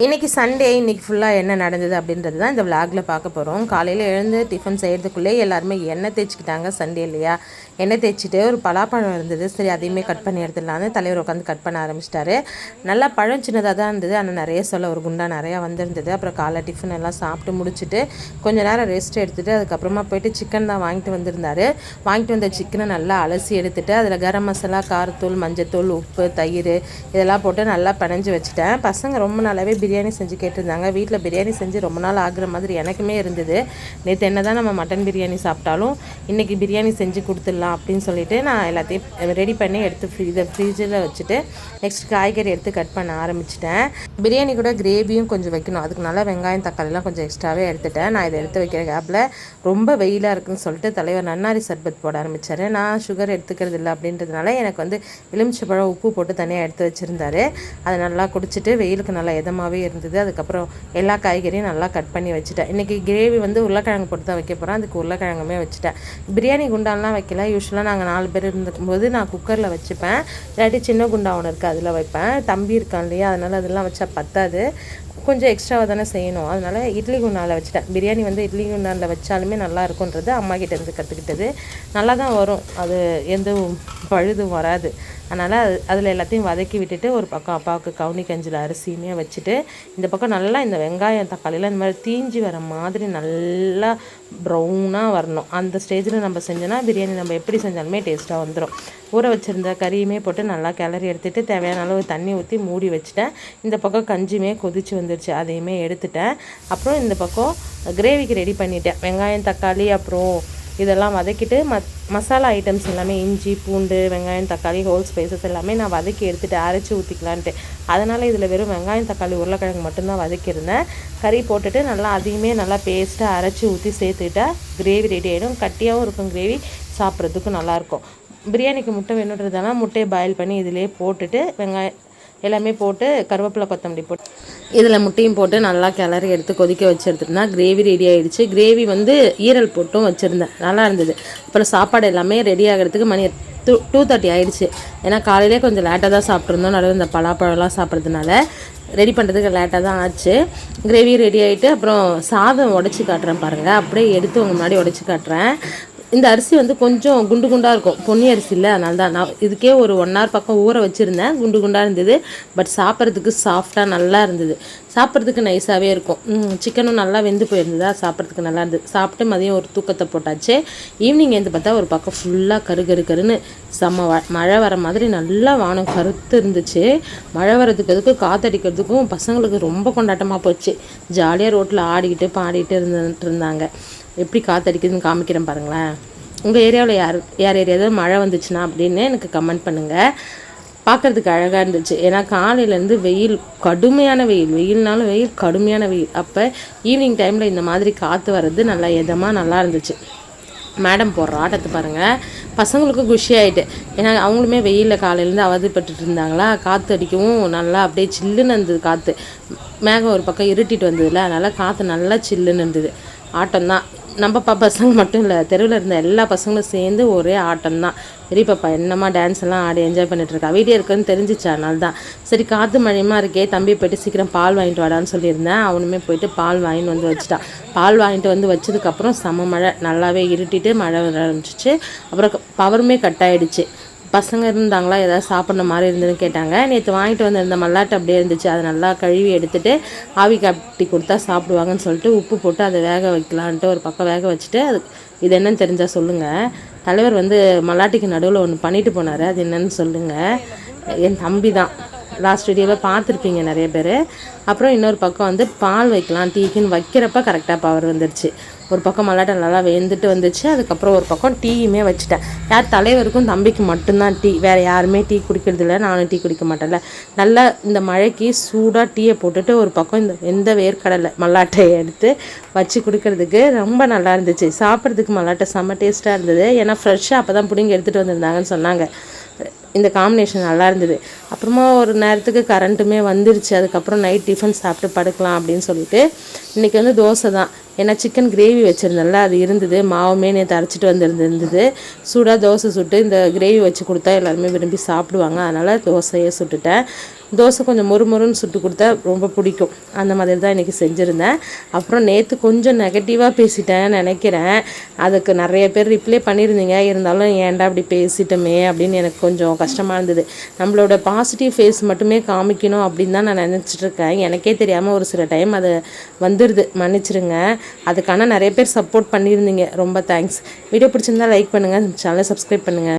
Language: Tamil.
இன்றைக்கி சண்டே இன்றைக்கி ஃபுல்லாக என்ன நடந்தது அப்படின்றது தான் இந்த விளாகில் பார்க்க போகிறோம் காலையில் எழுந்து டிஃபன் செய்கிறதுக்குள்ளே எல்லாருமே எண்ணெய் தேய்ச்சிக்கிட்டாங்க சண்டே இல்லையா? எண்ணெய் தேய்ச்சிட்டு ஒரு பலாப்பழம் இருந்தது. சரி அதையுமே கட் பண்ணி எடுத்துடலான்னு தலைவர் உட்காந்து கட் பண்ண ஆரம்பிச்சிட்டாரு. நல்லா பழம் சின்னதாக தான் இருந்தது. ஆனால் நிறைய சொல்ல ஒரு குண்டா நிறையா வந்திருந்தது. அப்புறம் காலை டிஃபன் எல்லாம் சாப்பிட்டு முடிச்சுட்டு கொஞ்ச நேரம் ரெஸ்ட் எடுத்துகிட்டு அதுக்கப்புறமா போயிட்டு சிக்கன் தான் வாங்கிட்டு வந்திருந்தாரு. வாங்கிட்டு வந்த சிக்கனை நல்லா அலசி எடுத்துட்டு அதில் கரம் மசாலா காரத்தூள் மஞ்சத்தூள் உப்பு தயிர் இதெல்லாம் போட்டு நல்லா பிணைஞ்சு வச்சுட்டேன். பசங்க ரொம்ப நாளாகவே பிரியாணி செஞ்சு கேட்டிருந்தாங்க. வீட்டில் பிரியாணி செஞ்சு ரொம்ப நாள் ஆகுற மாதிரி எனக்குமே இருந்தது. நேற்று என்ன தான் நம்ம மட்டன் பிரியாணி சாப்பிட்டாலும் இன்றைக்கி பிரியாணி செஞ்சு கொடுத்துடலாம். அப்படின்னு சொல்லிவிட்டு நான் எல்லாத்தையும் ரெடி பண்ணி எடுத்து ஃப்ரீ இதை ஃப்ரிட்ஜில் வச்சுட்டு நெக்ஸ்ட் காய்கறி எடுத்து கட் பண்ண ஆரம்பிச்சிட்டேன். பிரியாணி கூட கிரேவியும் கொஞ்சம் வைக்கணும். அதுக்கு நல்லா வெங்காயம் தக்காளிலாம் கொஞ்சம் எக்ஸ்ட்ராவே எடுத்துட்டேன். நான் இதை எடுத்து வைக்கிற கேப்பில் ரொம்ப வெயிலாக இருக்குன்னு சொல்லிட்டு தலைவர் நன்னாரி சர்பத் போட ஆரம்பித்தார் நான் சுகர் எடுத்துக்கிறது இல்லை அப்படின்றதுனால எனக்கு வந்து எலுமிச்சப்பழம் உப்பு போட்டு தனியாக எடுத்து வச்சுருந்தாரு. அதை நல்லா குடிச்சிட்டு வெயிலுக்கு நல்லா இதமாகவே இருந்தது. அதுக்கப்புறம் எல்லா காய்கறியும் நல்லா கட் பண்ணி வச்சுட்டேன். இன்றைக்கி கிரேவி வந்து உருளைக்கிழங்கு போட்டு தான் வைக்க போகிறேன் அதுக்கு உருளைக்கிழங்குமே வச்சுட்டேன். பிரியாணி குண்டான்லாம் வைக்கல. யூஸ்வலாக நாங்கள் நாலு பேர் இருந்துக்கும்போது நான் குக்கரில் வச்சுப்பேன். இல்லாட்டி சின்ன குண்டா ஒன்று இருக்குது அதில் வைப்பேன். தம்பி இருக்கான் இல்லையா அதனால் அதெல்லாம் வச்சா பத்தாது. கொஞ்சம் எக்ஸ்ட்ராவாக தானே செய்யணும். அதனால் இட்லி குண்டானில் வச்சுட்டேன். பிரியாணி வந்து இட்லி குண்டானில் வச்சாலுமே நல்லா இருக்குன்றது அம்மா கிட்டேருந்து கற்றுக்கிட்டது நல்லா தான் வரும். அது எந்த பழுதும் வராது. அதனால் அது அதில் எல்லாத்தையும் வதக்கி விட்டுட்டு ஒரு பக்கம் அப்பாவுக்கு கவுனி கஞ்சில் அரிசியுமே வச்சுட்டு இந்த பக்கம் நல்லா இந்த வெங்காயம் தக்காளிலாம் இந்த மாதிரி தீஞ்சி வர மாதிரி நல்லா ப்ரௌனாக வரணும். அந்த ஸ்டேஜில் நம்ம செஞ்சோன்னா பிரியாணி நம்ம எப்படி எப்படி செஞ்சாலுமே டேஸ்ட்டாக வந்துடும் ஊற வச்சுருந்த கறியுமே போட்டு நல்லா கிளறி எடுத்துகிட்டு தேவையான அளவு தண்ணி ஊற்றி மூடி வச்சுட்டேன். இந்த பக்கம் கஞ்சியுமே கொதிச்சு வந்துருச்சு அதையுமே எடுத்துட்டேன். அப்புறம் இந்த பக்கம் கிரேவிக்கு ரெடி பண்ணிட்டேன். வெங்காயம் தக்காளி அப்புறம் இதெல்லாம் வதக்கிட்டு மத் மசாலா ஐட்டம்ஸ் எல்லாமே இஞ்சி பூண்டு வெங்காயம் தக்காளி ஹோல் ஸ்பைசஸ் எல்லாமே நான் வதக்கி எடுத்துகிட்டு அரைச்சி ஊற்றிக்கலான்ட்டு அதனால் இதில் வெறும் வெங்காயம் தக்காளி உருளைக்கிழங்கு மட்டும்தான் வதக்கியிருந்தேன். கறி போட்டுட்டு நல்லா அதையுமே நல்லா பேஸ்ட்டாக அரைச்சி ஊற்றி சேர்த்துக்கிட்டா கிரேவி ரெடி ஆகிடும் கட்டியாகவும் இருக்கும் கிரேவி சாப்பிட்றதுக்கு நல்லாயிருக்கும். பிரியாணிக்கு முட்டை வேணுன்றதுனா முட்டையை பாயில் பண்ணி இதிலே போட்டுட்டு வெங்காயம் எல்லாமே போட்டு கருவேப்பிலை கொத்தமல்லி போட்டு இதில் முட்டையும் போட்டு நல்லா கிளறி எடுத்து கொதிக்க வச்சு கிரேவி ரெடி ஆகிடுச்சு கிரேவி வந்து ஈரல் போட்டும் வச்சுருந்தேன். நல்லா இருந்தது. அப்புறம் சாப்பாடு எல்லாமே ரெடி ஆகிறதுக்கு மணி டூ டூ தேர்ட்டி ஆகிடுச்சு ஏன்னா காலையிலே கொஞ்சம் லேட்டாக தான் சாப்பிட்ருந்தோம். நடுவில் இந்த பலாப்பழம்லாம் சாப்பிட்றதுனால ரெடி பண்ணுறதுக்கு லேட்டாக தான் ஆச்சு. கிரேவி ரெடி ஆகிட்டு அப்புறம் சாதம் உடச்சி காட்டுறேன் பாருங்கள் அப்படியே எடுத்து உங்கள் முன்னாடி உடச்சி காட்டுறேன். இந்த அரிசி வந்து கொஞ்சம் குண்டு குண்டாக இருக்கும். பொன்னி அரிசி இல்லை அதனால தான் நான் இதுக்கே ஒரு ஒன் ஹவர் பக்கம் ஊற வச்சுருந்தேன். குண்டு குண்டாக இருந்தது. பட் சாப்பிட்றதுக்கு சாஃப்டாக நல்லா இருந்தது. சாப்பிட்றதுக்கு நைஸாகவே இருக்கும். சிக்கனும் நல்லா வெந்து போயிருந்ததா? சாப்பிட்றதுக்கு நல்லா இருந்தது. சாப்பிட்டு மதியம் ஒரு தூக்கத்தை போட்டாச்சு. ஈவினிங் எழுந்து பார்த்தா ஒரு பக்கம் ஃபுல்லாக கரு கரு கருன்னு செம்ம மழை வர மாதிரி நல்லா வானம் கருத்து இருந்துச்சு. மழை வரதுக்கு அதுக்கு காற்றடிக்கிறதுக்கும் பசங்களுக்கு ரொம்ப கொண்டாட்டமாக போச்சு. ஜாலியாக ரோட்டில் ஆடிக்கிட்டு பாடிக்கிட்டு இருந்துட்டு இருந்தாங்க. எப்படி காற்றடிக்குதுன்னு காமிக்கிறேன் பாருங்களேன். உங்கள் ஏரியாவில் யார் யார் ஏரியாவது மழை வந்துச்சுன்னா அப்படின்னு எனக்கு கமெண்ட் பண்ணுங்கள் பார்க்குறதுக்கு அழகாக இருந்துச்சு. ஏன்னா காலையிலேருந்து வெயில் கடுமையான வெயில். வெயில்னாலும் வெயில் கடுமையான வெயில். அப்போ ஈவினிங் டைமில் இந்த மாதிரி காற்று வர்றது நல்லா எதமாக நல்லா இருந்துச்சு. மேடம் போடுற ஆட்டத்தை பாருங்கள் பசங்களுக்கும் குஷி ஆகிட்டு ஏன்னா அவங்களுமே வெயிலில் காலையிலேருந்து அவதிப்பட்டுட்டு இருந்தாங்களா? காற்று அடிக்கவும் நல்லா அப்படியே சில்லுன்னு இருந்தது காற்று மேகம் ஒரு பக்கம் இருட்டிட்டு வந்ததுல அதனால் காற்று நல்லா சில்லுன்னு இருந்தது. ஆட்டம் தான் நம்ம பா பசங்க மட்டும் இல்லை தெருவில் இருந்த எல்லா பசங்களும் சேர்ந்து ஒரே ஆட்டம் தான் பெரிய பாப்பா என்னம்மா டான்ஸ் எல்லாம் ஆடி என்ஜாய் பண்ணிட்டுருக்கா வீடியோ இருக்குன்னு தெரிஞ்சிச்சு அதனால தான் சரி காற்று மழையுமா இருக்கே தம்பி போயிட்டு சீக்கிரம் பால் வாங்கிட்டு வாடான்னு சொல்லியிருந்தேன். அவனுமே போயிட்டு பால் வாங்கிட்டு வந்து வச்சுட்டான் பால் வாங்கிட்டு வந்து வச்சதுக்கப்புறம் செம மழை. நல்லாவே இருட்டிட்டு மழை வர ஆரம்பிச்சிச்சு. அப்புறம் பவருமே கட் ஆகிடுச்சு பசங்க இருந்தாங்களா? ஏதாவது சாப்பிட்ற மாதிரி இருந்ததுன்னு கேட்டாங்க. நேற்று வாங்கிட்டு வந்திருந்த மல்லாட்டு அப்படியே இருந்துச்சு. அதை நல்லா கழுவி எடுத்துகிட்டு ஆவி காட்டி கொடுத்தா சாப்பிடுவாங்கன்னு சொல்லிட்டு உப்பு போட்டு அதை வேக வைக்கலான்ட்டு ஒரு பக்கம் வேக வச்சுட்டு அது இது என்னன்னு தெரிஞ்சால் சொல்லுங்கள் தலைவர் வந்து மல்லாட்டிக்கு நடுவில் ஒன்று பண்ணிட்டு போனார். அது என்னன்னு சொல்லுங்கள் என் தம்பி தான் லாஸ்ட் வீடியோவில் பார்த்துருப்பீங்க நிறைய பேர். அப்புறம் இன்னொரு பக்கம் வந்து பால் வைக்கலாம் டீக்குன்னு வைக்கிறப்ப கரெக்டாக பவர் வந்துருச்சு. ஒரு பக்கம் மல்லாட்டை நல்லா வெந்துட்டு வந்துச்சு அதுக்கப்புறம் ஒரு பக்கம் டீயுமே வச்சுட்டேன். யார் தலைவருக்கும் தம்பிக்கு மட்டும்தான் டீ. வேறு யாருமே டீ குடிக்கிறது இல்லை நானும் டீ குடிக்க மாட்டேன்ல. நல்லா இந்த மழைக்கு சூடாக டீயை போட்டுட்டு ஒரு பக்கம் இந்த எந்த வேர்க்கடலை மல்லாட்டையை எடுத்து வச்சு குடிக்கிறதுக்கு ரொம்ப நல்லா இருந்துச்சு. சாப்பிட்றதுக்கு மல்லாட்டை செம்ம டேஸ்ட்டாக இருந்தது. ஏன்னா ஃப்ரெஷ்ஷாக அப்போ தான் பிடிங்கி எடுத்துகிட்டு வந்திருந்தாங்கன்னு சொன்னாங்க. இந்த காம்பினேஷன் நல்லா இருந்தது. அப்புறமா ஒரு நேரத்துக்கு கரண்ட்டுமே வந்துருச்சு. அதுக்கப்புறம் நைட் டிஃபன் சாப்பிட்டு படுக்கலாம் அப்படின்னு சொல்லிட்டு இன்றைக்கி வந்து தோசை தான். ஏன்னா சிக்கன் கிரேவி வச்சுருந்தேன்ல அது இருந்தது. மாவுமே நேற்று அரைச்சிட்டு வந்துருந்துருந்தது சூடாக தோசை சுட்டு இந்த கிரேவி வச்சு கொடுத்தா எல்லாருமே விரும்பி சாப்பிடுவாங்க. அதனால் தோசையே சுட்டுட்டேன். தோசை கொஞ்சம் மொறுமொறுன்னு சுட்டு கொடுத்தா ரொம்ப பிடிக்கும். அந்த மாதிரி தான் இன்றைக்கி செஞ்சுருந்தேன். அப்புறம் நேற்று கொஞ்சம் நெகட்டிவாக பேசிட்டேன் நினைக்கிறேன். அதுக்கு நிறைய பேர் ரிப்ளை பண்ணியிருந்தீங்க. இருந்தாலும் ஏன்டா அப்படி பேசிட்டோமே அப்படின்னு எனக்கு கொஞ்சம் கஷ்டமாக இருந்தது. நம்மளோட பாசிட்டிவ் ஃபேஸ் மட்டுமே காமிக்கணும் அப்படின்னு தான் நான் நினச்சிட்ருக்கேன் எனக்கே தெரியாமல் ஒரு சில டைம் அது வந்துடுது மன்னிச்சிருங்க. அதுக்கான நிறைய பேர் சப்போர்ட் பண்ணியிருந்தீங்க. ரொம்ப தேங்க்ஸ் வீடியோ பிடிச்சிருந்தா லைக் பண்ணுங்கள் சேனலை சப்ஸ்கிரைப் பண்ணுங்கள்